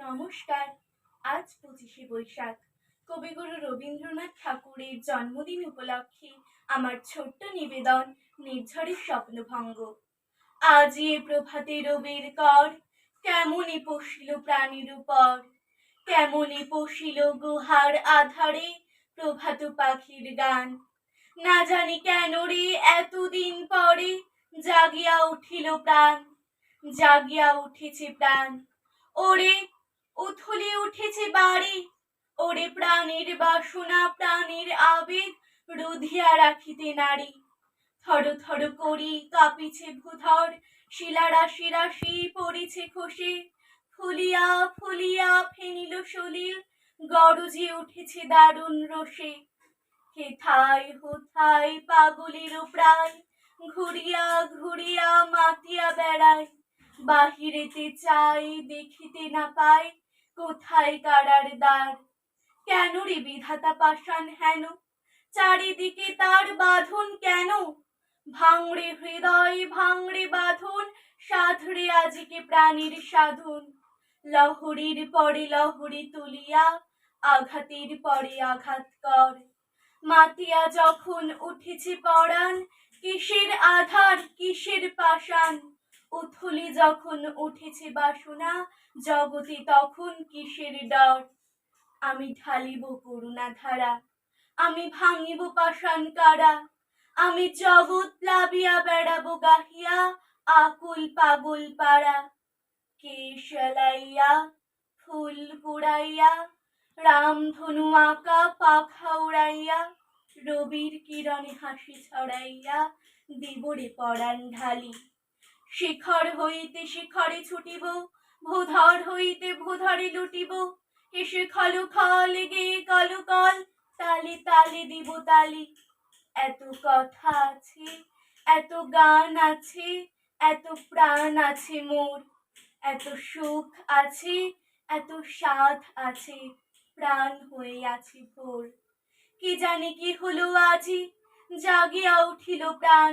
নমস্কার। আজ পঁচিশে বৈশাখ। কবিগুরু রবীন্দ্রনাথ ঠাকুরের জন্মদিন উপলক্ষে আমার ছোট্ট নিবেদন নির্ঝরের স্বপ্নভঙ্গ। আজ এ প্রভাতে রবির কর, কেমনে পশিল প্রাণীর উপর? কেমনে পশিল গুহার আধারে প্রভাত পাখির গান? না জানি কেন রে এতদিন পরে জাগিয়া উঠিল প্রাণ, জাগিয়া উঠেছে প্রাণ। ওরে উথলে উঠেছে বাড়ি। ওরে প্রাণের বাসনা, প্রাণের আবেগ, রুধিয়া রাখিতে নারী। থর থর করি কাঁপিছে ভূধর শিলা রাশি পড়িছে খসে। ফুলিয়া ফুলিয়া ফেনিল সলিল, গরজে উঠেছে দারুণ রসে। হেথায় হোথায় পাগলের প্রায় ঘুরিয়া ঘুরিয়া মাতিয়া বেড়ায়। বাহিরেতে চাই, দেখিতে না পাই কোথায় কারার দ্বার? কেন রে বিধাতা পাষাণ হেন? চারিদিকে তার বাঁধন কেন? ভাঙড়ে হৃদয়, ভাঙড়ে বাঁধন, সাধরে আজিকে প্রাণীর সাধন। লহরীর পরে লহরী তুলিয়া, আঘাতের পরে আঘাত কর। মাতিয়া যখন উঠেছে পরাণ, কিসের আধার, কিসের পাষাণ? উথলি যখন উঠেছে বাসনা, জগতে তখন কিসের ডর? আমি ঢালিব করুণা ধারা আমি ভাঙিব পাষাণ কারা? আমি জগৎ প্লাবিয়া বেড়াবো গাহিয়া, আকুল পাগল পাড়া। কেশ এলাইয়া ফুল কুড়াইয়া রামধনু আঁকা, পাখা উড়াইয়া, রবির কিরণে হাসি ছড়াইয়া, দিবরে পরাণ ঢালি। শিখর হইতে শিখরে ছুটিব, ভূধর হইতে ভূধরে লুটিব। এসে খালু খাল গে, কালু, কল, তালে তালে দিব, তালি। এত কথা আছে, এত গান আছে, এত প্রাণ আছে মোর। এত সুখ আছে, এত স্বাদ আছে, প্রাণ হয়ে আছে ভোর। কি জানি কি হলো আজি, জাগিয়া উঠিল প্রাণ।